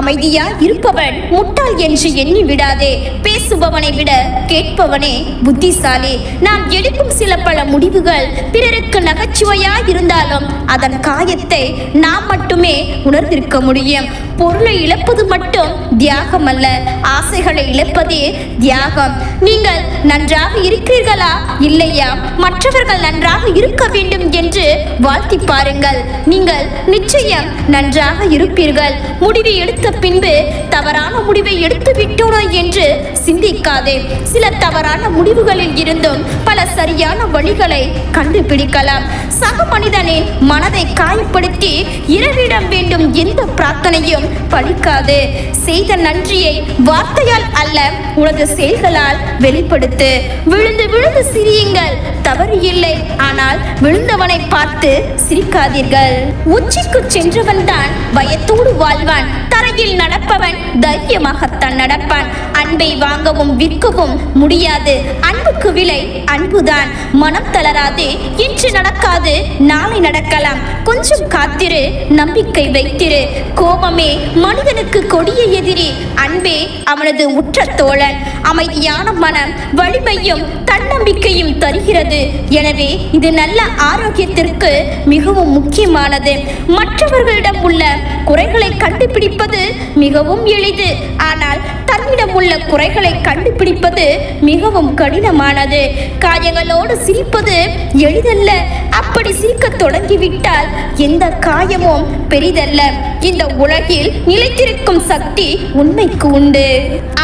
அமைதியா இருப்பவன் முட்டாள் என்று எண்ணி விடாதே. பேசுபவனை விட கேட்பவனே புத்திசாலி. நாம் எடுக்கும் சில பல முடிவுகள் பிறருக்கு நகைச்சுவையா இருந்தாலும் அதன் காயத்தை நாம் மட்டுமே உணர்ந்திருக்க முடியும். பொருளை இழப்பது மட்டும் தியாகம் அல்ல ஆசைகளை இழப்பதே தியாகம். நீங்கள் நன்றாக இருக்கிறீர்களா? இல்லையா? மற்றவர்கள் நன்றாக இருக்க வேண்டும் என்று வாழ்த்தி பாருங்கள். நீங்கள் நிச்சயம் நன்றாக இருப்பீர்கள். முடிவை எடுத்து பின்பு தவறான முடிவை எடுத்து விட்டோனோ என்று சிந்திக்காதே. சில தவறான முடிவுகளில் இருந்தும் பல சரியான வழிகளை கண்டுபிடிக்கலாம். சக மனிதனின் மனதை காயப்படுத்தி இரவிடம் வேண்டும் எந்த பிரார்த்தனையும் பலிக்காது செய்த நன்றியை வார்த்தையால் அல்ல உனது செயல்களால் வெளிப்படுத்து. விழுந்து விழுந்து சிரியுங்கள் தவறு இல்லை. ஆனால் விழுந்தவனை பார்த்து சிரிக்காதீர்கள். உச்சிக்கு சென்றவன் தான் பயத்தோடு வாழ்வான். தரை தரையில் நடப்பவன் தைரியமாகத்தான் நடப்பான். அன்பை வாங்கவும் விற்கவும் முடியாது. அன்புக்கு விலை அன்புதான். மனம் தளராது. இன்று நடக்காது நாளை நடக்கலாம். கொஞ்சம் காத்திரு நம்பிக்கை வைத்திரு. கோபமே மனிதனுக்கு கொடிய எதிரி. அன்பே அவனது உற்ற தோழன். அமைதியான மனம் வலிமையும் தன்னம்பிக்கையும் தருகிறது. எனவே இது நல்ல ஆரோக்கியத்திற்கு மிகவும் முக்கியமானது. மற்றவர்களிடம் உள்ள குறைகளை கண்டுபிடிப்பது மிகவும் எளிது. ஆனால் தன்னிடம் உள்ள குறைகளை கண்டுபிடிப்பது மிகவும் கடினமானது. காயங்களோடு சிரிப்பது எளிதல்ல. அப்படி சிரிக்க தொடங்கிவிட்டால் எந்த காயமும் பெரிதல்ல. இந்த உலகில் நிலைத்திருக்கும் சக்தி உண்மைக்கு உண்டு.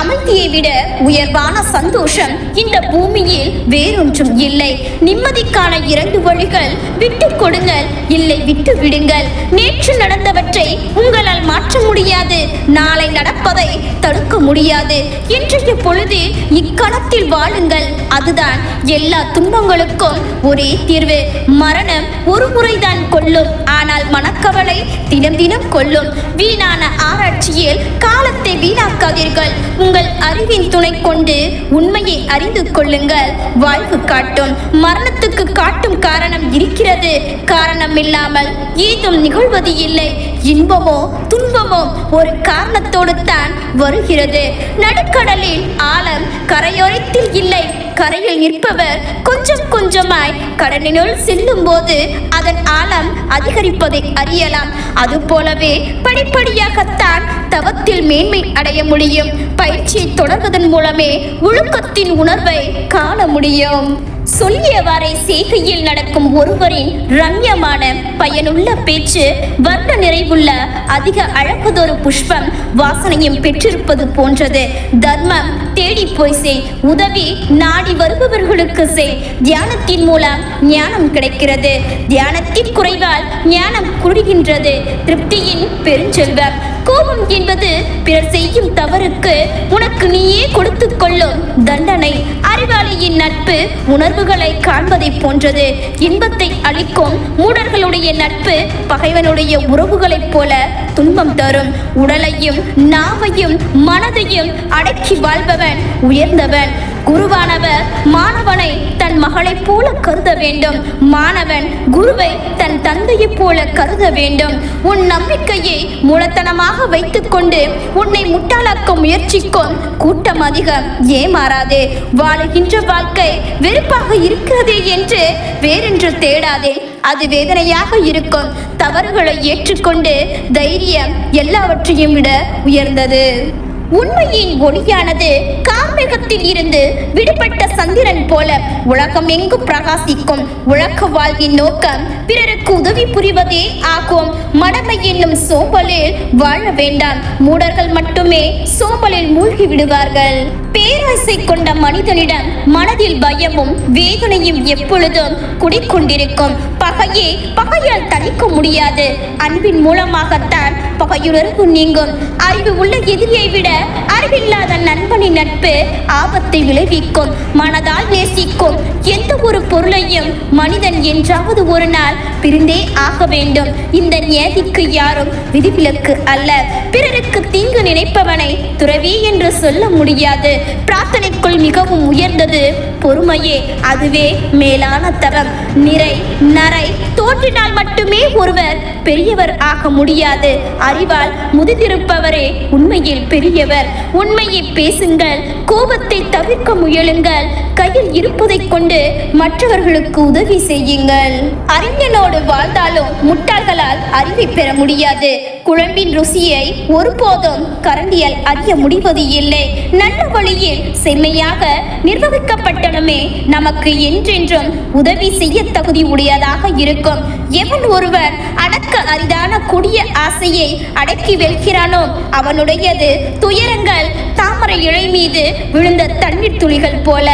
அமைதியை விட உயர்வான சந்தோஷம் இந்த பூமியில் வேறொன்றும் இல்லை. நிம்மதிக்கான இரண்டு வழிகள் விட்டு கொடுங்கள் இல்லை விட்டு விடுங்கள். நேற்று நடந்தவற்றை உங்களால் மாற்ற முடியாது நாளை நடப்பதை தடுக்க முடியாது. இன்றைய பொழுது இக்கணத்தில் வாழுங்கள் அதுதான் எல்லா துன்பங்களுக்கும் ஒரே தீர்வு. மரணம் ஒரு முறைதான் கொள்ளும் ஆனால் மனக்கவலை தினம் தினம் கொள்ளும் கொள்ளும். வீணான ஆராய்ச்சியில் காலத்தை வீணாக்காதீர்கள். உங்கள் அறிவின் துணை கொண்டு உண்மையை அறிந்து கொள்ளுங்கள். வாழ்வு காட்டும். மரணத்துக்கு காட்டும் காரணம் இருக்கிறது. காரணம் இல்லாமல் ஏதும் நிகழ்வது இல்லை. இன்பமோ துன்பமோ ஒரு காரணத்தோடு தான் வருகிறது. நடுக்கடலில் ஆழம் கரையோரத்தில் இல்லை. கரையில் நிற்பவர் கொஞ்சம் கொஞ்சமாய் கடலினுள் செல்லும் போது அதன் ஆழம் அதிகரிப்பதை அறியலாம். அதுபோலவே படிப்படியாகத்தான் தவத்தில் மேன்மை அடைய முடியும். பயிற்சியை தொடர்வதன் மூலமே ஒழுக்கத்தின் உணர்வை காண முடியும். சொல்லியவாறே செய்கையில் நடக்கும் ஒருவரின் ரம்யமான பயனுள்ள பேச்சு வர்ண நிறைவுள்ள அதிக அழகுதொரு புஷ்பம் வாசனையும் பெற்றிருப்பது போன்றது. தர்மம் தேடி போய் செய் உதவி நாடி வருபவர்களுக்கு செய். தியானத்தின் மூலம் ஞானம் கிடைக்கிறது. தியானத்தின் குறைவால் ஞானம் குறுகின்றது திருப்தியின் பெருஞ்செல்வம். கோபம் என்பது பிறர் செய்யும் தவறுக்கு உனக்கு நீயே கொடுத்து கொள்ளும் தண்டனை. நட்பு உணர்வுகளை காண்பதை போன்றது. இன்பத்தை அளிக்கும் மூடர்களுடைய நட்பு பகைவனுடைய உறவுகளைப் போல துன்பம் தரும். உடலையும் நாவையும் மனதையும் அடக்கி வாழ்பவன் உயர்ந்தவன் குருவானவர். மாணவனை தன் மகளைப் போல கருத வேண்டும். மாணவன் குருவை தன் தந்தையைப் போல கருத வேண்டும். உன் நம்பிக்கையை மூலத்தனமாக வைத்துக்கொண்டு உன்னை முட்டாளாக்க முயற்சிக்கும் கூட்டம் அதிகம். ஏமாறாதே. வாழுகின்ற வாழ்க்கை வெறுப்பாக இருக்கிறதே என்று வேறென்று தேடாதே. அது வேதனையாக இருக்கும். தவறுகளை ஏற்றுக்கொண்டு தைரியம் எல்லாவற்றையும் விட உயர்ந்தது. உண்மையின் ஒளியானது கார்மேகத்தில் இருந்து விடுபட்ட சந்திரன் போல உலகம் எங்கும் பிரகாசிக்கும் உலக வாழ்வின் நோக்கம் பிறருக்கு உதவி புரிவதே ஆகும். மடமை என்னும் சோம்பலில் வாழ வேண்டாம். மூடர்கள் மட்டுமே சோம்பலில் மூழ்கி விடுவார்கள். பேராசை கொண்ட மனிதனிடம் மனதில் பயமும் வேதனையும் எப்பொழுதும் குடிக்கொண்டிருக்கும். பகையே பகையால் தணிக்க முடியாது. அன்பின் மூலமாகத்தான் பகையுணர்வு நீங்கும். அறிவு உள்ள எதிரியை விட அறிவில்லாத நண்பனின் நட்பு ஆபத்தை விளைவிக்கும். மனதால் நேசிக்கும். எந்த ஒரு பொருளையும் மனிதன் என்றாவது ஒரு நாள் பிரிந்தே ஆக வேண்டும். இந்த நியதிக்கு யாரும் விதிவிலக்கு அல்ல. பிறருக்கு தீங்கு நினைப்பவனை துறவி என்று சொல்ல முடியாது. பிரார்த்தனைக்குள் மிகவும் உயர்ந்தது பொறுமையே. அதுவே மேலான தரம். நிறை நரை தோன்றினால் மட்டுமே ஒருவர் பெரியவர் ஆக முடியாது. அறிவால் முதிர்ந்திருப்பவரே உண்மையில் பெரியவர். உண்மையை பேசுங்கள் கோபத்தை தவிர்க்க முயலுங்கள் கையில் இருப்பதைக் கொண்டு மற்றவர்களுக்கு உதவி செய்யுங்கள். அறிஞனோடு வாழ்ந்தாலும் முட்டாள்களால் அறிவை பெற முடியாது. குழம்பின் ருசியை ஒருபோதும் கரண்டியால் அறிய முடிவது இல்லை. நல்ல வழியில் செம்மையாக நிர்வகிக்கப்பட்டனமே நமக்கு என்றென்றும் உதவி செய்ய தகுதி உடையதாக இருக்கும். எவன் ஒருவர் அடக்க அரிதான கொடிய ஆசையை அடக்கி வெல்கிறானோ அவனுடையது துயரங்கள் தாமரை இழை மீது விழுந்த தண்ணீர் துளிகள் போல.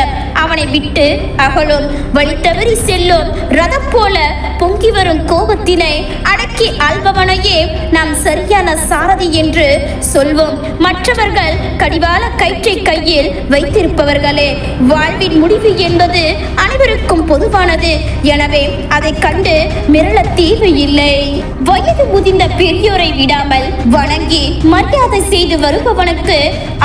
அவனை விட்டு அகலும் வழி தவறி செல்லும் ரதம் போல பொங்கி வரும் கோபத்தினை அடக்கி ஆள்பவனையே நாம் சரியான சாரதி என்று சொல்வோம். மற்றவர்கள் கடிவால கயிற்றை கையில் வைத்திருப்பவர்களே வாழ்வின் முடிவு என்பது அனைவருக்கும் பொதுவானது. எனவே அதை கண்டு மிரள தீர்வு இல்லை. வயது முதிர்ந்த பெரியோரை விடாமல் வணங்கி மரியாதை செய்து வருபவனுக்கு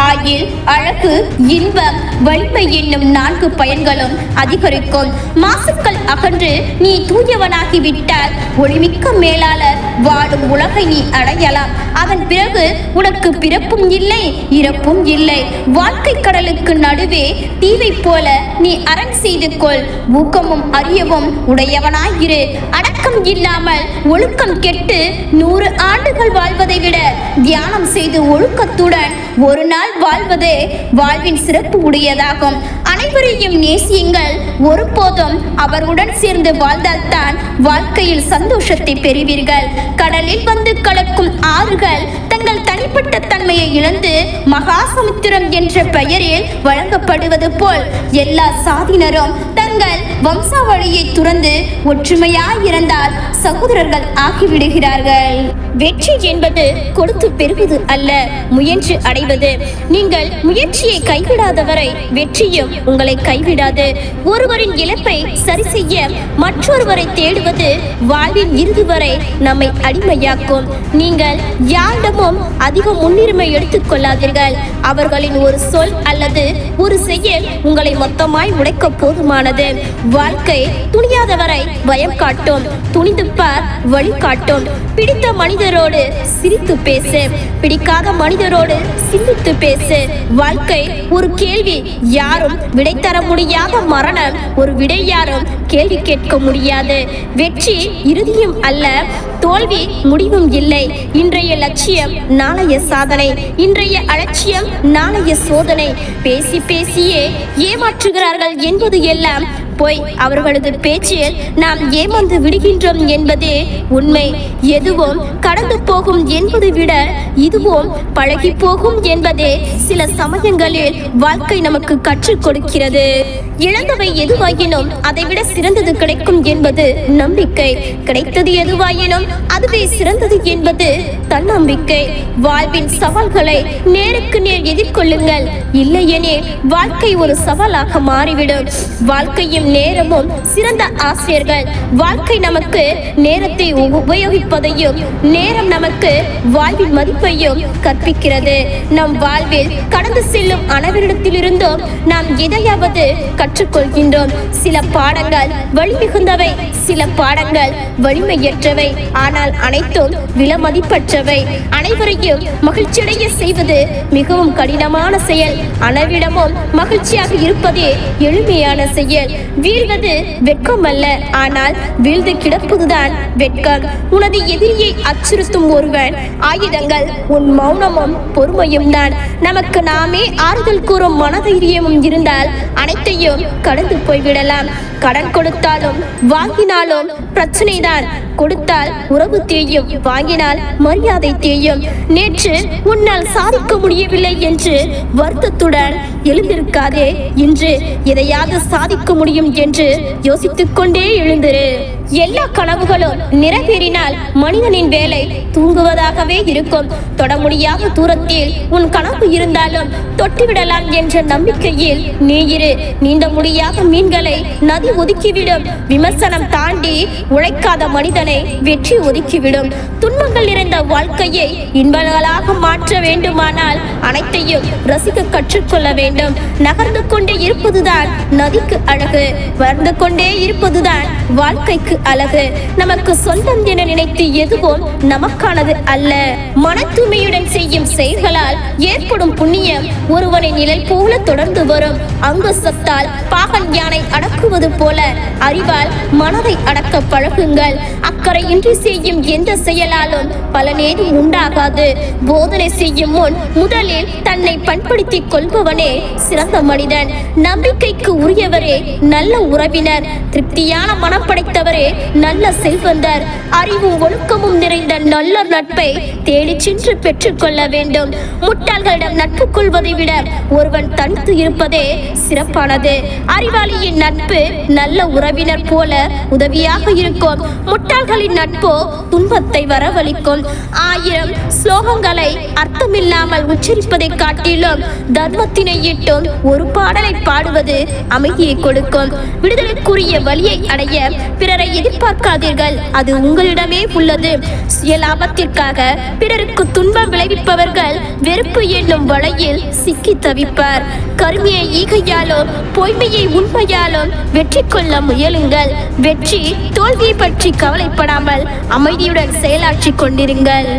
ஆயில் அழகு இன்பம் வலிமை என்னும் நான்கு பயன்களும் அதிகரிக்கும். மாசுக்கள் அகன்று நீ தூயவனாகிவிட்டால் ஒளிமிக்க மேலாளர் வாழும் உலகை நீ அடையலாம். அதன் பிறகு உனக்கு பிறப்பும் இல்லை இறப்பும் இல்லை. வாழ்க்கை கடலுக்கு நடுவே தீவை போல நீ அரண் செய்து கொள். ஊக்கமும் அறியவும் உடையவனாயிரு. அடக்கம் இல்லாமல் ஒழுக்கம் கெட்டு நூறு ஆண்டுகள் வாழ்வதை விட தியானம் செய்து ஒழுக்கத்துடன் ஒரு நாள் வாழ்வதே வாழ்வின் சிறப்பு உடையதாகும். அனைவரையும் நேசியுங்கள். ஒருபோதும் அவருடன் சேர்ந்து வாழ்ந்தால்தான் வாழ்க்கையில் சந்தோஷத்தை பெறுவீர்கள். கடலில் வந்து கலக்கும் ஆறுகள் தங்கள் தனிப்பட்ட தன்மையை இழந்து மகாசமுத்திரம் என்ற பெயரில் வழங்கப்படுவது போல் எல்லா சாதியினரும் தங்கள் வம்சாவளியை துறந்து ஒற்றுமையாய் இருந்தால் சகோதரர்கள் ஆகிவிடுகிறார்கள். வெற்றி என்பது கொடுத்து பெறுவது அல்ல முயன்று அடைவது. நீங்கள் முயற்சியை கைவிடாதவரை வெற்றியும் உங்களை கைவிடாது. ஒருவரின் இழப்பை சரி செய்ய மற்றொருவரை தேடுவது வாழ்வின் இறுதி வரை நம்மை அடிமையாக்கும். நீங்கள் யாரிடமும் அதிக முன்னுரிமை எடுத்துக் கொள்ளாதீர்கள். அவர்களின் ஒரு சொல் அல்லது ஒரு செயல் உங்களை மொத்தமாய் உடைக்க போதுமானது. வாழ்க்கை துணியாதவரை பயம் காட்டும் துணிந்து பார் வழி காட்டும். பிடித்த மனிதரோடு சிரித்து பேசு. பிடிக்காத மனிதரோடு சிந்தித்து பேசு. வாழ்க்கை ஒரு கேள்வி யாரும் விடை தர முடியாத மரணம். ஒரு விடை யாரும் கேள்வி கேட்க முடியாது. வெற்றி இறுதியும் அல்ல. தோல்வி முடிவும் இல்லை. இன்றைய லட்சியம் நாளைய சாதனை. இன்றைய அலட்சியம் நாளைய சோதனை. பேசி பேசியே ஏமாற்றுகிறார்கள் என்பது எல்லாம் பொய் அவர்களது பேச்சில் நாம் ஏமாந்து விடுகின்றோம் என்பதே உண்மை. எதுவும் கடந்து போகும் என்பதை விட இதுவும் பழகி போகும் என்பதே சில சமயங்களில் வாழ்க்கை நமக்கு கற்றுக் கொடுக்கிறது. இழந்தவை எதுவாயினும் அதைவிட சிறந்தது கிடைக்கும் என்பது நம்பிக்கை. கிடைத்தது எதுவாயினும் அதுவே சிறந்தது என்பது தன்னம்பிக்கை. வாழ்வின் சவால்களை நேருக்கு நேர் எதிர்கொள்ளுங்கள். இல்லையெனில் வாழ்க்கை ஒரு சவாலாக மாறிவிடும். வாழ்க்கையும் நேரமும் சிறந்த ஆசிரியர்கள். வாழ்க்கை நமக்கு நேரத்தை உபயோகிப்பதையும் நேரம் நமக்கு வாழ்வின் மதிப்பையும் கற்பிக்கிறது. நம் வாழ்வில் கடந்து செல்லும் அனைவரிடத்திலிருந்தும் நாம் எதையாவது கற்றுக்கொள்கின்றோம். சில பாடங்கள் வலிமிகுந்தவை சில பாடங்கள் வலிமையற்றவை. ஆனால் அனைத்தும் விலமதிப்பற்றவை. அனைவரையும் மகிழ்ச்சியடைய செய்வது மிகவும் கடினமான செயல். அனைவரிடமும் மகிழ்ச்சியாக இருப்பதே எளிமையான செயல். வீழ்வது வெட்கம் அல்ல ஆனால் வீழ்ந்து கிடப்பதுதான் வெட்கம். உனது எதிரியை அச்சுறுத்தும் ஒருவன். ஆயுதங்கள் உன் மௌனமும் பொறுமையும் தான். நமக்கு நாமே ஆறுதல் கூறும் மனதைரியமும் இருந்தால் அனைத்தையும் கடந்து போய்விடலாம். கடன் கொடுத்தாலும் வாங்கினாலும் பிரச்சனைதான். கொடுத்தால் உறவு தேயும் வாங்கினால் மரியாதை தேயும். நேற்று உன்னால் சாதிக்க முடியவில்லை என்று வருத்தத்துடன் எழுந்திருக்காதே. இன்று எதையாவது சாதிக்க முடியும் என்று யோசித்துக் கொண்டே எழுந்திரு. எல்லா கனவுகளும் நிறைவேறினால் மனிதனின் வேலை தூங்குவதாகவே இருக்கும். தொட முடியாத தூரத்தில் உன் கனவு இருந்தாலும் தொட்டுவிடலாம் என்ற நம்பிக்கையில் நீ இரு. நீந்த முடியாத மீன்களை நதி ஒதுக்கிவிடும். விமர்சனம் தாண்டி உழைக்காத மனிதனை வெற்றி ஒதுக்கிவிடும். துன்பங்கள் நிறைந்த வாழ்க்கையை இன்பங்களாக மாற்ற வேண்டுமானால் அனைத்தையும் ரசிக்க கற்றுக்கொள்ள வேண்டும். நகர்ந்து கொண்டே இருப்பதுதான் நதிக்கு அழகு. வளர்ந்து கொண்டே இருப்பதுதான் வாழ்க்கைக்கு அழகு. நமக்கு சொந்தம் என நினைத்து எதுவும் நமக்கானது அல்ல. மன தூய்மையுடன் செய்யும் செயல்களால் ஏற்படும் புண்ணியம் ஒருவனின் நிழல் போல தொடர்ந்து வரும். அங்கு சத்தால் பாகன் யானை அடக்குவது போல அறிவால் மனதை அடக்க பழகுங்கள். அக்கறையின்றி செய்யும் எந்த செயலாலும் பல நேரம் உண்டாகாது. போதனை செய்யும் முன் முதலில் தன்னை பண்படுத்திக் கொள்பவனே சிறந்த மனிதன். நம்பிக்கைக்கு உரியவரே நல்ல உறவினர். திருப்தியான மனம் படைத்தவரே நல்ல செல்வந்தர். அறிவும் ஒழுக்கமும் நிறைந்த நல்ல நட்பை தேடி சென்று பெற்றுக்கொள்ள வேண்டும். முட்டாள்களிடம் நட்பு கொள்வதை விட ஒருவன் தனித்து இருப்பதே சிறப்பானது. அறிவாளியின் நட்பு நல்ல உறவினர் போல உதவியாக இருக்கும். முட்டாள்களின் நட்போ துன்பத்தை வரவழிக்கும். ஆயிரம் ஸ்லோகங்களை அர்த்தமில்லாமல் உச்சரிப்பதை காட்டிலும் தர்மத்தினை இட்டும் ஒரு பாடலை பாடுவது அமைதியை கொடுக்கும். விடுதலைக்குரிய வழியை அடைய பிறரை எதிர்பார்க்காதீர்கள். அது உங்களிடமே உள்ளது. சுயலாபத்திற்காக பிறருக்கு துன்பம் விளைவிப்பவர்கள் வெறுப்பு என்னும் வலையில் சிக்கி தவிப்பார். கருமையை ஈகையாலும் பொய்மையை உண்மையாலும் வெற்றி கொள்ள முயலுங்கள். வெற்றி தோல்வியை பற்றி கவலைப்படாமல் அமைதியுடன் செயலாற்றி கொண்டிருங்கள்.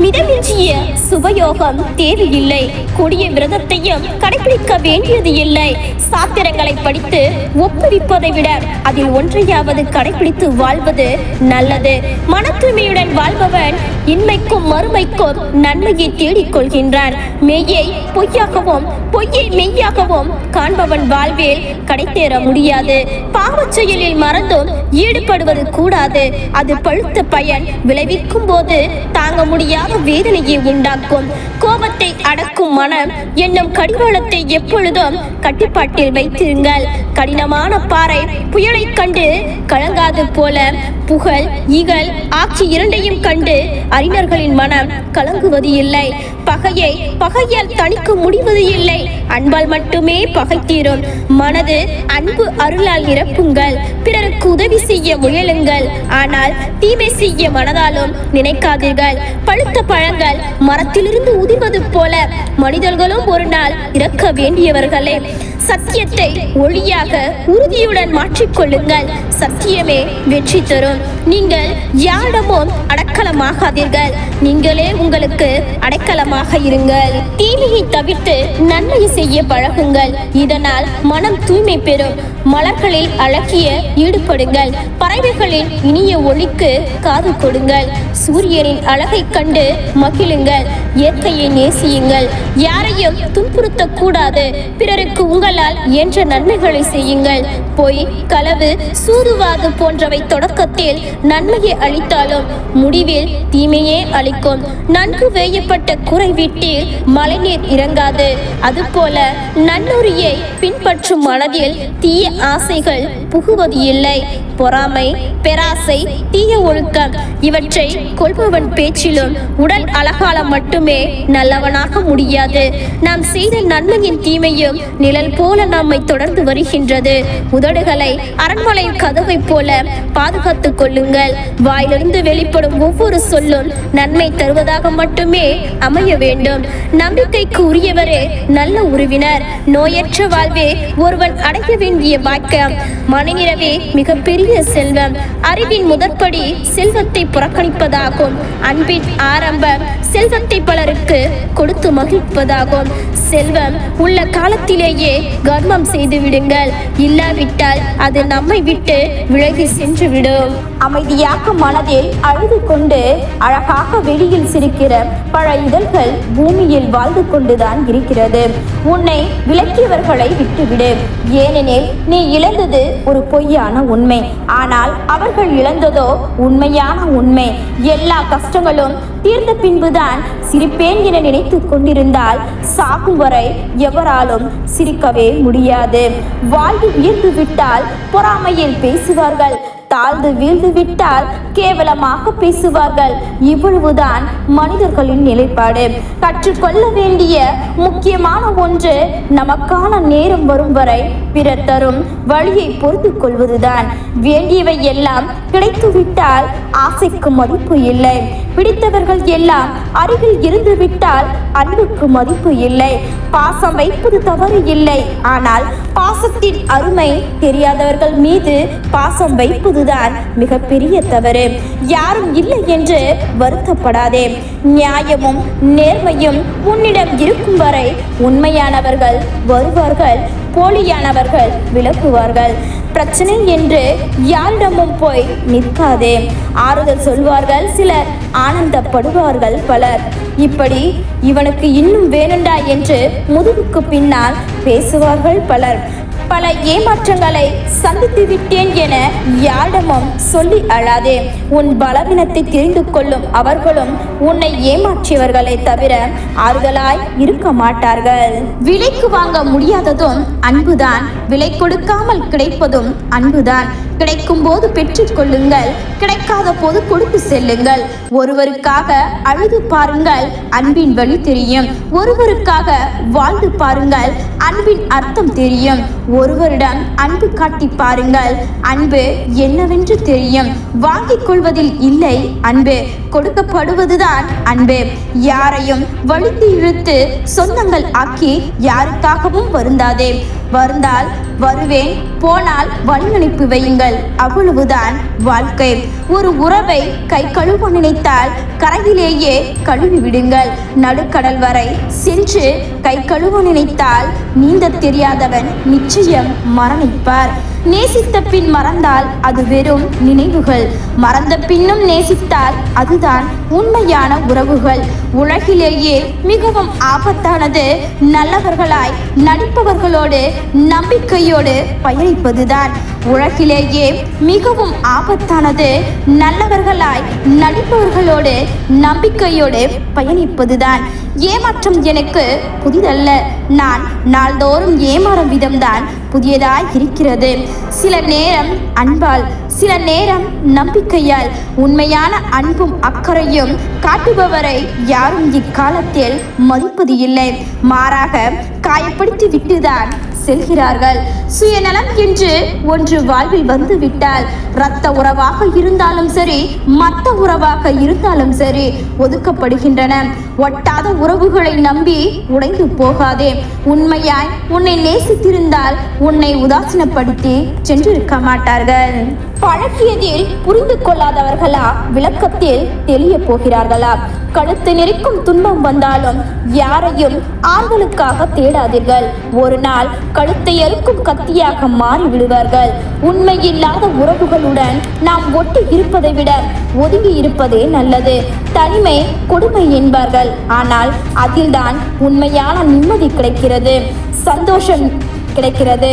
மிதமிஞ்சிய சுபயோகம் தேவையில்லை. கொடிய விரதத்தையும் கடைபிடிக்க வேண்டியது இல்லை. சாத்திரங்களை படித்து ஒப்புவிப்பதை விட அதில் ஒன்றையாவது கடைபிடித்து வாழ்வது நல்லது. மன தூய்மையுடன் வாழ்பவன் இன்மைக்கும் மறுமைக்கும் நன்மையை தேடிக்கொள்கின்றான் மெய்யை பொய்யாகவும் பொய்யை மெய்யாகவும் காண்பவன் வாழ்வில் கடைத்தேற முடியாது. பாவச் செயலில் மறந்தும் ஈடுபடுவது கூடாது. அது பழுத்த பயன் விளைவிக்கும் போது தாங்க முடியாது வேதனையை உண்டாக்கும். கோபத்தை அடக்கும் மனம் என்னும் கடிவாளத்தை எப்பொழுதும் கட்டுப்பாட்டில் வைத்திருங்கள். கடினமான பாறை புயலை கண்டு கலங்காது போல புகழ் இகழ் ஆட்சி இரண்டையும் கண்டு அறிஞர்களின் மனம் கலங்குவது இல்லை. பகையை பகையால் தணிக்க முடிவது இல்லை. அன்பால் மட்டுமே பகை தீரும். மனது அன்பு அருளால் நிரப்புங்கள். பிறருக்கு உதவி செய்ய முயலுங்கள். ஆனால் தீமை செய்ய மனதாலும் நினைக்காதீர்கள். பழுத்த பழங்கள் மரத்திலிருந்து உதிர்வது போல மனிதர்களும் ஒரு நாள் இறக்க வேண்டியவர்களே. சத்தியத்தை ஒளியாக உறுதியுடன் மாற்றிக்கொள்ளுங்கள் சத்தியமே வெற்றி தரும். நீங்கள் யாரிடமும் அடைக்கலமாகாதீர்கள். நீங்களே உங்களுக்கு அடைக்கலமாக இருங்கள். தீமையை தவிர்த்து நன்மை செய்ய பழகுங்கள். இதனால் மனம் தூய்மை பெறும். மலர்களில் அழகிய ஈடுபடுங்கள். பறவைகளின் இனிய ஒளிக்கு காது கொடுங்கள். சூரியனின் அழகைக் கண்டு மகிழுங்கள். இயற்கையை நேசியுங்கள். யாரையும் துன்புறுத்த கூடாது பிறருக்கு உங்களால் இயன்ற நன்மைகளை செய்யுங்கள். பொய் களவு சூதுவாது போன்றவை தொடக்கத்தில் நன்மையை அளித்தாலும் முடிவில் தீமையே அளிக்கும். நன்கு வேயப்பட்ட குறை வீட்டில் மழைநீர் இறங்காது. அதுபோல நன்னுரியை பின்பற்றும் மனதில் தீய ஆசைகள் புகுவது இல்லை. பொறாமை பெராசை தீய ஒழுக்கம் இவற்றை கொள்பவன் பேச்சிலும் உடல் அழகால மட்டுமே நல்லவனாக முடியாது. நாம் செய்த நன்மையின் தீமையும் நிழல் போல நம்மை தொடர்ந்து வருகின்றது. உதடுகளை அரண்மனை கதவை போல கொள்ளுங்கள். வாயிலிருந்து வெளிப்படும் ஒவ்வொரு சொல்லும் நன்மை தருவதாக மட்டுமே அமைய வேண்டும். நம்பிக்கைக்கு உரியவரே நல்ல உறவினர் நோயற்ற வாழ்வே ஒருவன் அடைய வேண்டிய பாக்கியம். மனநிறவே மிகப்பெரிய செல்வம். அறிவின் முதற்படி செல்வத்தை புறக்கணிப்பதாகும். அன்பின் ஆரம்பம் செல்வத்தை பலருக்கு கொடுத்து மகிழ்ப்பதாகும் செல்வம் உள்ள காலத்திலேயே கர்வம் செய்து விடுங்கள் இல்லாவிட்டால் அது நம்மை விட்டு விலகி சென்று விடும் அமைதியாக மனதில் அழுது கொண்டு அழகாக வெளியில் சிரிக்கிற பல இதழ்கள் பூமியில் வாழ்ந்து கொண்டுதான் இருக்கிறது. உன்னை விளக்கியவர்களை விட்டுவிடு. ஏனெனில் நீ இழந்தது ஒரு பொய்யான உண்மை. ஆனால் அவர்கள் இழந்ததோ உண்மையான உண்மை. எல்லா கஷ்டங்களும் தீர்ந்த பின்புதான் சிரிப்பேன் என நினைத்து கொண்டிருந்தால் சாகும் வரை எவராலும் சிரிக்கவே முடியாது. வாழ்வு உயர்ந்து விட்டால் பொறாமையில் பேசுவார்கள். தாழ்ந்து வீழ்ந்து விட்டால் கேவலமாக பேசுவார்கள். இவ்வளவுதான் மனிதர்களின் நிலைப்பாடு. கற்றுக்கொள்ள வேண்டிய முக்கியமான ஒன்று நமக்கான நேரம் வரும் வரை பிறர் தரும் வழியை பொறுத்து கொள்வதுதான் வேண்டியவை எல்லாம் கிடைத்துவிட்டால் ஆசைக்கு மதிப்பு இல்லை. பிடித்தவர்கள் எல்லாம் அருகில் இருந்து விட்டால் அன்புக்கு மதிப்பு இல்லை. பாசம் வைப்பது தவறு இல்லை. ஆனால் பாசத்தின் அருமை தெரியாதவர்கள் மீது பாசம் வைப்பது அதுதான் மிகப்பெரிய தவறு. யாரும் இல்லை என்று வருத்தப்படாதே. நியாயமும் நேர்மையும் உன்னிடம் இருக்கும் வரை உண்மையானவர்கள் வருவார்கள் போலியானவர்கள் விளக்குவார்கள். பிரச்சனை என்று யாரிடமும் போய் நிற்காதே. ஆறுதல் சொல்வார்கள் சிலர் ஆனந்தப்படுவார்கள் பலர். இப்படி இவனுக்கு இன்னும் வேணுண்டா என்று முதுகுக்கு பின்னால் பேசுவார்கள் பலர். பல ஏமாற்றங்களை சந்தித்து விட்டேன் என யாரிடமும் சொல்லி அழாதே. உன் பலவீனத்தை தெரிந்து கொள்ளும் அவர்களும் உன்னை ஏமாற்றியவர்களை தவிர ஆறுதலாய் இருக்க மாட்டார்கள். விலைக்கு வாங்க முடியாததும் அன்புதான். விலை கொடுக்காமல் கிடைப்பதும் அன்புதான். கிடைக்கும் போது பெற்றுக் கொள்ளுங்கள். கிடைக்காத போது கொடுத்து செல்லுங்கள். ஒருவருக்காக அழுது பாருங்கள் அன்பின் வழி தெரியும். ஒருவருக்காக வாழ்ந்து பாருங்கள் அன்பின் அர்த்தம் தெரியும். ஒருவரிடம் அன்பு காட்டி பாருங்கள் அன்பு என்னவென்று தெரியும். வாங்கிக் கொள்வதில் இல்லை அன்பு. கொடுக்கப்படுவதுதான் அன்பு. யாரையும் வழுத்தி இழுத்து சொந்தங்கள் ஆக்கி யாருக்காகவும் வருந்தாதே. வருந்தால் வருவேன் போனால் வழி வையுங்கள். அவ்வளவுதான் வாழ்க்கை. ஒரு உறவை கை கழுவ நினைத்தால் கரையிலேயே கழுவி விடுங்கள். நடுக்கடல் வரை சென்று கை கழுவ நினைத்தால் நீந்த தெரியாதவன் நிச்சயம் மரணிப்பார். நேசித்த பின் மறந்தால் அது வெறும் நினைவுகள். மறந்த பின்னும் நேசித்தால் அதுதான் உண்மையான உறவுகள். உலகிலேயே மிகவும் ஆபத்தானது. நல்லவர்களாய் நடிப்பவர்களோடு நம்பிக்கை நம்பிக்கையோடு பயணிப்பதுதான். உலகிலேயே மிகவும் ஆபத்தானது. நல்லவர்களாய் நடிப்பவர்களோடு நம்பிக்கையோடு பயணிப்பதுதான். ஏமாற்றம் எனக்கு புதிதல்ல. நான் நாள்தோறும் ஏமாறும் விதம்தான் புதியதாய் இருக்கிறது. சில நேரம் அன்பால் சில நேரம் நம்பிக்கையால் உண்மையான அன்பும் அக்கறையும் காட்டுபவரை யாரும் இக்காலத்தில் மதிப்பது இல்லை மாறாக காயப்படுத்தி விட்டுதான் செல்கிறார்கள். சுயநலம் என்று ஒன்று வாழ்வில் வந்து விட்டால் இரத்த உறவாக இருந்தாலும் சரி மத்த உறவாக இருந்தாலும் சரி ஒதுக்கப்படுகின்றன. ஒட்டாத உறவுகளை நம்பி உடைந்து போகாதே. உண்மையாய் உன்னை நேசித்திருந்தால் உன்னை உதாசீனப்படுத்தி சென்றிருக்க மாட்டார்கள். பழக்கியதில் புரிந்து கொள்ளாதவர்களா? விளக்கத்தில் தெளிய போகிறார்களா? கழுத்து நெரிக்கும் துன்பம் வந்தாலும் யாரையும் ஆறுதலுக்காக தேடாதீர்கள். ஒரு நாள் கழுத்தை அறுக்கும் கத்தியாக மாறி விடுவார்கள் உண்மை இல்லாத உறவுகளுடன் நாம் ஒட்டி இருப்பதை விட ஒதுங்கி இருப்பதே நல்லது. தனிமை கொடுமை என்பார்கள். ஆனால் அதில்தான் உண்மையான நிம்மதி கிடைக்கிறது. சந்தோஷம் கிடைக்கிறது.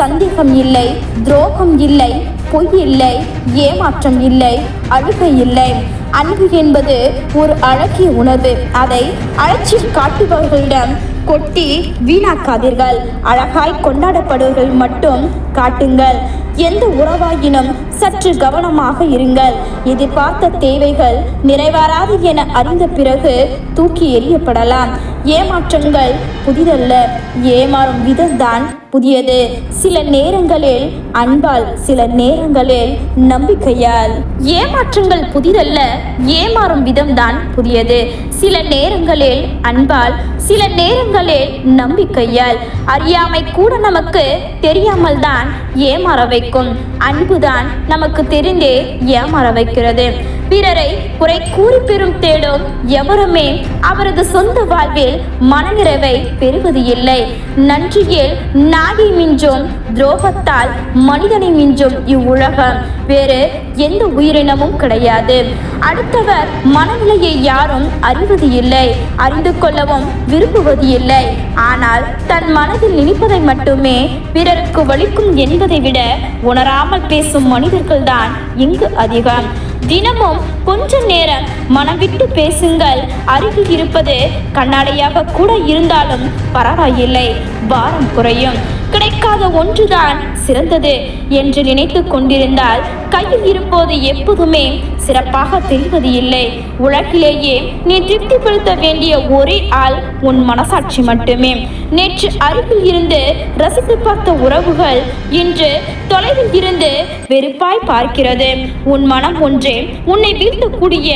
சந்தேகம் இல்லை துரோகம் இல்லை பொய் இல்லை ஏமாற்றம் இல்லை அழுகை இல்லை. அன்பு என்பது ஒரு அழகிய உணர்வு. அதை அலட்சியம் காட்டுபவர்களிடம் கொட்டி வீணாக்காதீர்கள். அழகாய் கொண்டாடப்படுவர்கள் மட்டும் காட்டுங்கள். எந்த உறவாயினும் சற்று கவனமாக இருங்கள். எதிர்பார்த்த தேவைகள் நிறைவேறாது என அறிந்த பிறகு தூக்கி எறியப்படலாம். ஏமாற்றங்கள் புதிதல்ல. ஏமாறும் விதம்தான் புதியது. சில நேரங்களில் அன்பால் சில நேரங்களில் நம்பிக்கையால். ஏமாற்றங்கள் புதிதல்ல. ஏமாறும் விதம்தான் புதியது. சில நேரங்களில் அன்பால் சில நேரங்களில் நம்பிக்கையால். அறியாமை கூட நமக்கு தெரியாமல் தான் ஏமாற வைக்கும் அன்புதான் நமக்கு தெரிந்தே ஏமாற வைக்கிறது பிறரை குறை கூறி பெறும் தேடும் எவருமே அவரது சொந்த வாழ்வில் மனநிறைவை பெறுவது இல்லை. நன்றியில் நாடி மிஞ்சும் துரோகத்தால் மனிதனை மிஞ்சும் இவ்வுலகம். வேறு எந்த உயிரினமும் கிடையாது. அடுத்தவர் மனநிலையை யாரும் அறிவது இல்லை. அறிந்து கொள்ளவும் விரும்புவது இல்லை. ஆனால் தன் மனதில் நினைப்பதை மட்டுமே பிறருக்கு வலிக்கும் என்பதை விட உணராமல் பேசும் மனிதர்கள்தான் இங்கு அதிகம். தினமும் கொஞ்ச நேரம் மனம் விட்டு பேசுங்கள். அருகில் இருப்பது கண்ணாடியாக கூட இருந்தாலும் பரவாயில்லை. பாரம் குறையும். கிடைக்காத ஒன்றுதான் சிறந்தது என்று நினைத்து கொண்டிருந்தால் கையில் இருப்பது எப்போதுமே சிறப்பாக தெரிவது இல்லை. உலகிலேயே நீ திருப்திப்படுத்த வேண்டிய ஒரே ஆள் உன் மனசாட்சி மட்டுமே. நேற்று அருகில் இருந்து ரசித்து பார்த்த உறவுகள் இன்று தொலைவில் இருந்து வெறுப்பாய் பார்க்கிறது. உன் மனம் ஒன்றே உன்னை வீழ்த்தக்கூடிய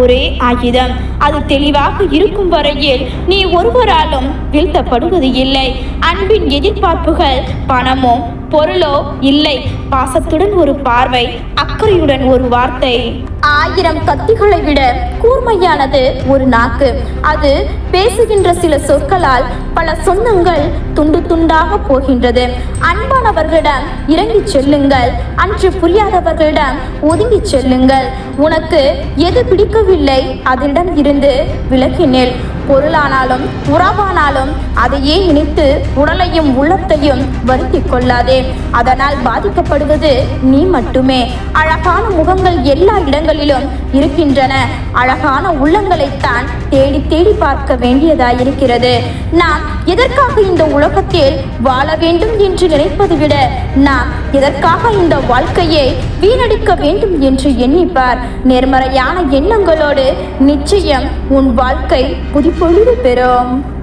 ஒரே ஆயுதம். அது தெளிவாக இருக்கும் வரையில் நீ ஒருவராலும் வீழ்த்தப்படுவது இல்லை. அன்பின் எதிர்பார்ப்புகள் பணமும் பொருளோ இல்லை. பாசத்துடன் ஒரு பார்வை அக்கறையுடன் ஒரு வார்த்தை. ஆயிரம் கத்திகளை விட கூர்மையானது ஒரு நாக்கு. அது பேசுகின்ற சில சொற்களால் பல சொந்தங்கள் துண்டு துண்டாக போகின்றது. அன்பானவர்களிடம் இறங்கிச் செல்லுங்கள். அன்று புரியாதவர்களிடம் ஒதுங்கிச் செல்லுங்கள். உனக்கு எது பிடிக்கவில்லை அதனிடம் இருந்து விலகினேல். பொருளானாலும் உறவானாலும் அதையே நினைத்து உடலையும் உள்ளத்தையும் வருத்திக் கொள்ளாதே. அதனால் பாதிக்கப்படுவது நீ மட்டுமே. அழகான முகங்கள் எல்லா இடங்களிலும் இருக்கின்றன. அழகான உள்ளங்களைத்தான் தேடி தேடி பார்க்க வேண்டியதாயிருக்கிறது. நாம் எதற்காக இந்த உலகத்தில் வாழ வேண்டும் என்று நினைப்பதை விட நாம் எதற்காக இந்த வாழ்க்கையை வீணடிக்க வேண்டும் என்று எண்ணிப்பார். நேர்மறையான எண்ணங்களோடு நிச்சயம் உன் வாழ்க்கை புதுப்பொழுது பெறும்.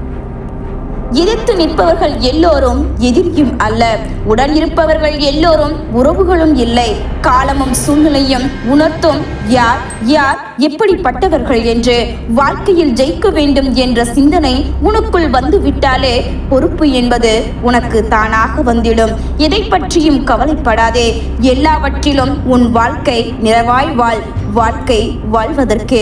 எதிர்த்து நிற்பவர்கள் எல்லோரும் எதிரியும் அல்ல. உடன் இருப்பவர்கள் எல்லோரும் உறவுகளும் இல்லை. காலமும் சூழ்நிலையும் உணர்த்தும் யார் யார் எப்படிப்பட்டவர்கள் என்று வாழ்க்கையில் ஜெயிக்க வேண்டும் என்ற சிந்தனை உனக்குள் வந்து விட்டாலே பொறுப்பு என்பது உனக்கு தானாக வந்திடும். எதை பற்றியும் கவலைப்படாதே. எல்லாவற்றிலும் உன் வாழ்க்கை நிறைவாய் வாழ். வாழ்க்கை வாழ்வதற்கு.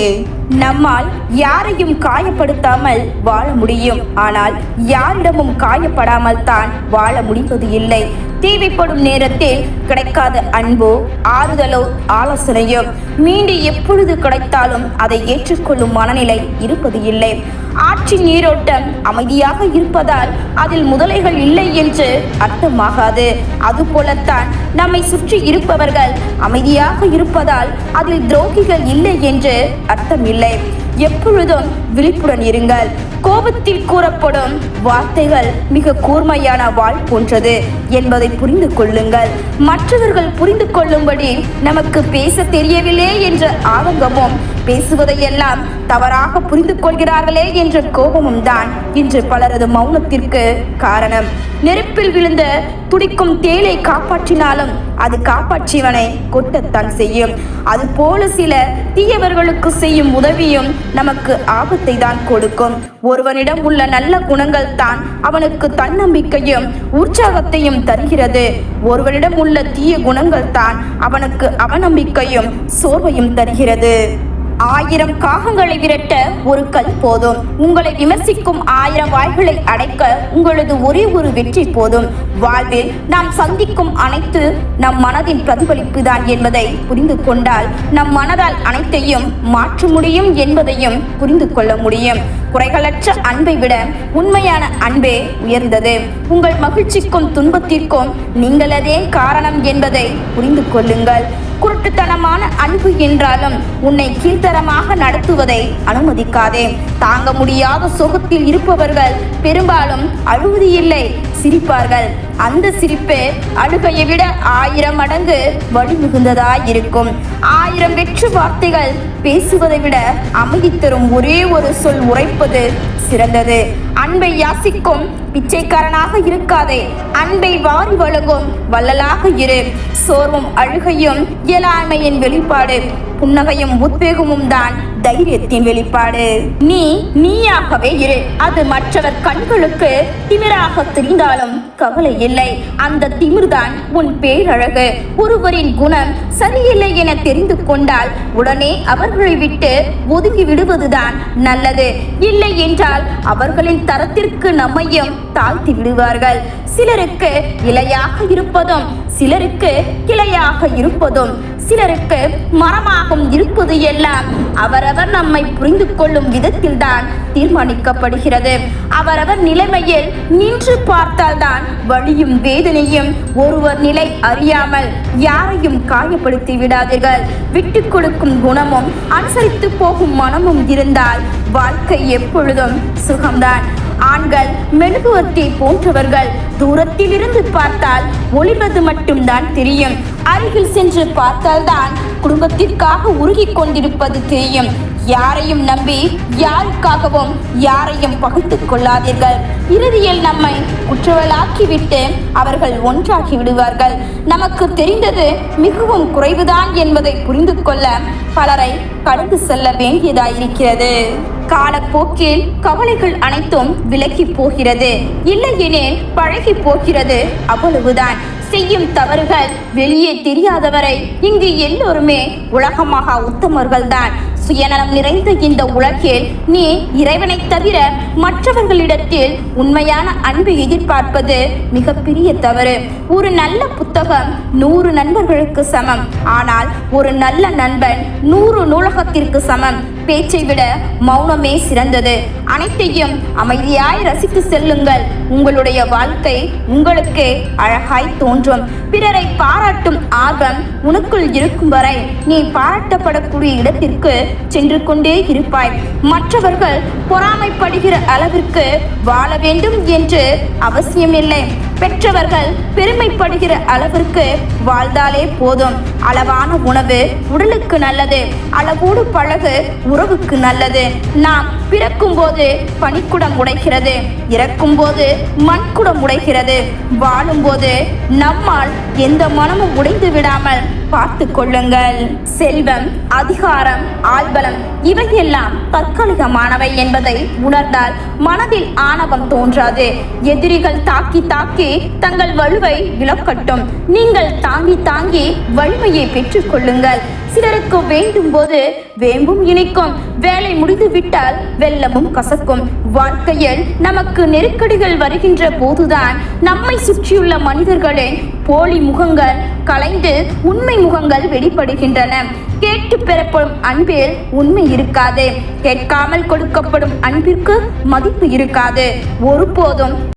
நம்மால் யாரையும் காயப்படுத்தாமல் வாழ முடியும். ஆனால் யாரிடமும் காயப்படாமல் தான் வாழ முடிவது இல்லை. தேவைப்படும் நேரத்தில் கிடைக்காத அன்போ ஆறுதலோ ஆலோசனையோ மீண்டும் எப்பொழுது கிடைத்தாலும் அதை ஏற்றுக்கொள்ளும் மனநிலை இருப்பது இல்லை. ஆற்றின் நீரோட்டம் அமைதியாக இருப்பதால் அதில் முதலைகள் இல்லை என்று அர்த்தமாகாது. அதுபோலத்தான் நம்மை சுற்றி இருப்பவர்கள் அமைதியாக இருப்பதால் அதில் துரோகிகள் இல்லை என்று அர்த்தமில்லை. எப்பொழுதும் விழிப்புடன் இருங்கள். கோபத்தில் கூறப்படும் வார்த்தைகள் மிக கூர்மையான வாழ் போன்றது என்பதை புரிந்து கொள்ளுங்கள். மற்றவர்கள் புரிந்து கொள்ளும்படி நமக்கு பேச தெரியவில்லை என்ற ஆதங்கமும் பேசுவதையெல்லாம் தவறாக புரிந்து கொள்கிறார்களே என்ற கோபமும் தான் இன்று பலரது மௌனத்திற்கு காரணம். நெருப்பில் விழுந்த துடிக்கும் தேலை காப்பாற்றினாலும் அது காப்பாற்றியவனை கொட்டத்தான் செய்யும். அதுபோல சில தீயவர்களுக்கு செய்யும் உதவியும் நமக்கு ஆபத்தை தான் கொடுக்கும். ஒருவனிடம் உள்ள நல்ல குணங்கள் தான் அவனுக்கு தன்னம்பிக்கையும் உற்சாகத்தையும் தருகிறது. ஒருவனிடம் உள்ள தீய குணங்கள் தான் அவனுக்கு அவநம்பிக்கையும் சோர்வையும் தருகிறது. ஆயிரம் காகங்களை விரட்ட ஒரு கல் போதும். உங்களை விமர்சிக்கும் ஆயிரம் வாய்களை அடைக்க உங்களது ஒரே ஒரு வெற்றி போதும். வாழ்வில் நாம் சந்திக்கும் அனைத்து நம் மனதின் பிரதிபலிப்பு தான் என்பதை புரிந்து கொண்டால் நம் மனதால் அனைத்தையும் மாற்ற முடியும் என்பதையும் புரிந்து கொள்ள முடியும். குறைகளற்ற அன்பை விட உண்மையான அன்பே உயர்ந்தது. உங்கள் மகிழ்ச்சிக்கும் துன்பத்திற்கும் நீங்களதே காரணம் என்பதை புரிந்து கொள்ளுங்கள். குருட்டுத்தனமான அன்பு என்றாலும் உன்னை கீழ்த்தரமாக நடத்துவதை அனுமதிக்காதே. தாங்க முடியாத சொகத்தில் இருப்பவர்கள் பெரும்பாலும் அழுவது இல்லை சிரிப்பார்கள். அந்த சிரிப்பு அழுகையை விட ஆயிரம் மடங்கு வழி மிகுந்ததாய் இருக்கும் ஆயிரம் வெற்று வார்த்தைகள் பேசுவதை விட அமைதி தரும் ஒரே ஒரு சொல் உரைப்பது சிறந்தது. அன்பை யாசிக்கும் பிச்சைக்காரனாக இருக்காதே. அன்பை வாரி வழங்கும் வள்ளலாக இரு. சோர்வும் அழுகையும் இயலாண்மையின் வெளிப்பாடு. புன்னகையும் உத்வேகமும் தான். தைரியத்தின் வெளிப்பாடு. நீ நீயாகவே இரு. அது மற்றவர் கண்களுக்கு திமிராக தெரிந்தாலும் கவலை இல்லை. அந்த திமிர்தான் உன் பேரழகு. ஒருவரின் குணம் சரியில்லை என தெரிந்து கொண்டால் உடனே அவர்களை விட்டு ஒதுங்கி விடுவதுதான் நல்லது. இல்லை என்றால் அவர்களின் தரத்திற்கு நம்மையும் தாழ்த்தி விடுவார்கள். சிலருக்கு இலையாக இருப்பதும் சிலருக்கு கிளையாக இருப்பதும் சிலருக்கு மரமாகவும் இருப்பது எல்லாம் அவரவர் நம்மை புரிந்து கொள்ளும் விதத்தில்தான். தீர்மானிக்கப்படுகிறது. அவரவர் நிலைமையில் நின்று பார்த்தால்தான் வழியும் வேதனையும் ஒருவர் நிலை அறியாமல் யாரையும் காயப்படுத்தி விடாதீர்கள். விட்டு கொடுக்கும் குணமும் அனுசரித்து போகும் மனமும் இருந்தால் வாழ்க்கை எப்பொழுதும் சுகம்தான். ஆண்கள் மெழுகுவத்தை போன்றவர்கள் தூரத்திலிருந்து பார்த்தால் ஒளிவது மட்டும்தான் தெரியும். அருகில் சென்று பார்த்தால்தான் குடும்பத்திற்காக உருகிக் கொண்டிருப்பது தெரியும். யாரையும் நம்பி யாருக்காகவும் யாரையும் பகுத்து கொள்ளாதீர்கள். இறுதியில் நம்மை குற்றவாளாக்கிவிட்டு அவர்கள் ஒன்றாகி விடுவார்கள். நமக்கு தெரிந்தது மிகவும் குறைவுதான் என்பதை புரிந்து கொள்ள பலரை கடந்து செல்ல வேண்டியதாயிருக்கிறது. காலப்போக்கில் கவலைகள் அனைத்தும் விலகி போகிறது. இல்லையெனில் பழகி போகிறது. அவ்வளவுதான். செய்யும் தவறுகள் வெளியே தெரியாதவரை இங்கு எல்லோருமே உலகமாக உத்தமர்கள்தான். சுயநலம் நிறைந்த இந்த உலகில் நீ இறைவனை தவிர மற்றவர்களிடத்தில் உண்மையான அன்பு எதிர்பார்ப்பது மிகப்பெரிய தவறு. ஒரு நல்ல புத்தகம் நூறு நண்பர்களுக்கு சமம். ஆனால் ஒரு நல்ல நண்பன் நூறு நூலகத்திற்கு சமம். பேச்சை விட மௌனமே சிறந்தது. அனைத்தையும் அமைதியாய் ரசித்து செல்லுங்கள். உங்களுடைய வாழ்க்கை உங்களுக்கு அழகாய் தோன்றும். பிறரை பாராட்டும் ஆர்வம் உனக்குள் இருக்கும் வரை நீ பாராட்டப்படக்கூடிய இடத்திற்கு சென்று கொண்டே இருப்பாய். மற்றவர்கள் பொறாமைப்படுகிற அளவிற்கு வாழ வேண்டும் என்று அவசியமில்லை. பெற்றவர்கள் பெருமைப்படுகிற அளவிற்கு வாழ்ந்தாலே போதும். அளவான உணவு உடலுக்கு நல்லது. அளவோடு பழகு உறவுக்கு நல்லது. நாம் பிறக்கும் போது பனிக்குடம் உடைக்கிறது இறக்கும் போது மண்குடம் உடைக்கிறது வாழும்போது நம்மால் எந்த மனமும் உடைந்து விடாமல் பார்த்து கொள்ளுங்கள். செல்வம் அதிகாரம் ஆள்பலம் இவையெல்லாம் தற்காலிகமானவை என்பதை உணர்ந்தால் மனதில் ஆணவம் தோன்றாது. எதிரிகள் தாக்கி தாக்கி தங்கள் வலுவை விளக்கட்டும் நீங்கள் தாங்கி தாங்கி வலிமையை பெற்றுக்கொள்ளுங்கள் சிலருக்கு வேண்டும் போது வேம்பும் இனிக்கும் வேலை முடிந்து விட்டால் வெள்ளமும் கசக்கும். வாழ்க்கையில் நமக்கு நெருக்கடிகள் வருகின்ற போதுதான் நம்மை சுற்றியுள்ள மனிதர்களின் போலி முகங்கள் கலைந்து உண்மை முகங்கள் வெளிப்படுகின்றன. கேட்டு பெறப்படும் அன்பில் உண்மை இருக்காது. கேட்காமல் கொடுக்கப்படும் அன்பிற்கு மதிப்பு இருக்காது. ஒருபோதும்